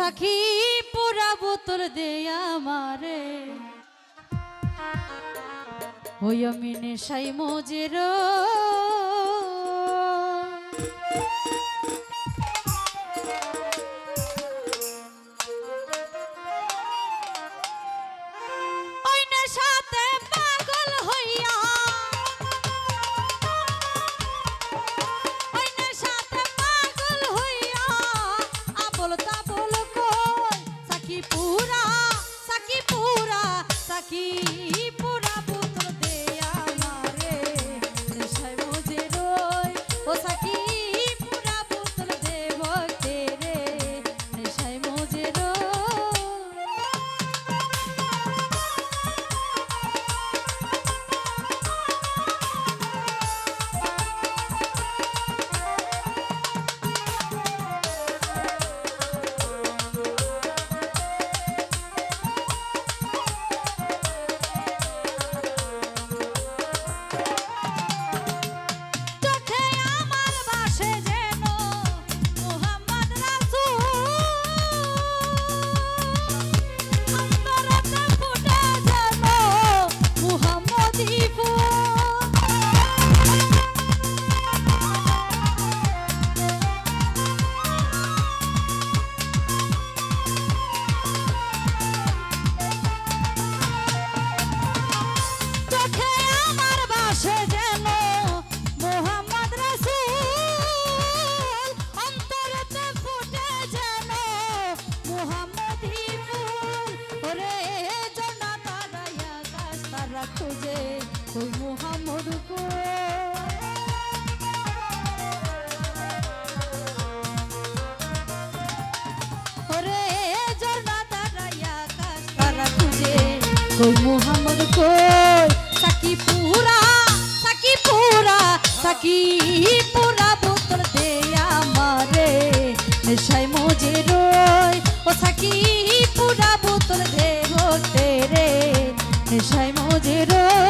সাখী পুরা বোতল দে আমারে। ওই আমি নেশাই মজেরো। तुझे कोई मोहम्मद को कोई मोहम्मद को सकी पूरा सकी पूरा सकी पूरा बोतल दे मारे नशा मोजे रोय ओ सकी নেশায় মজেরো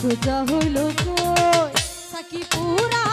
খোঁজা হলো সাকি পুরা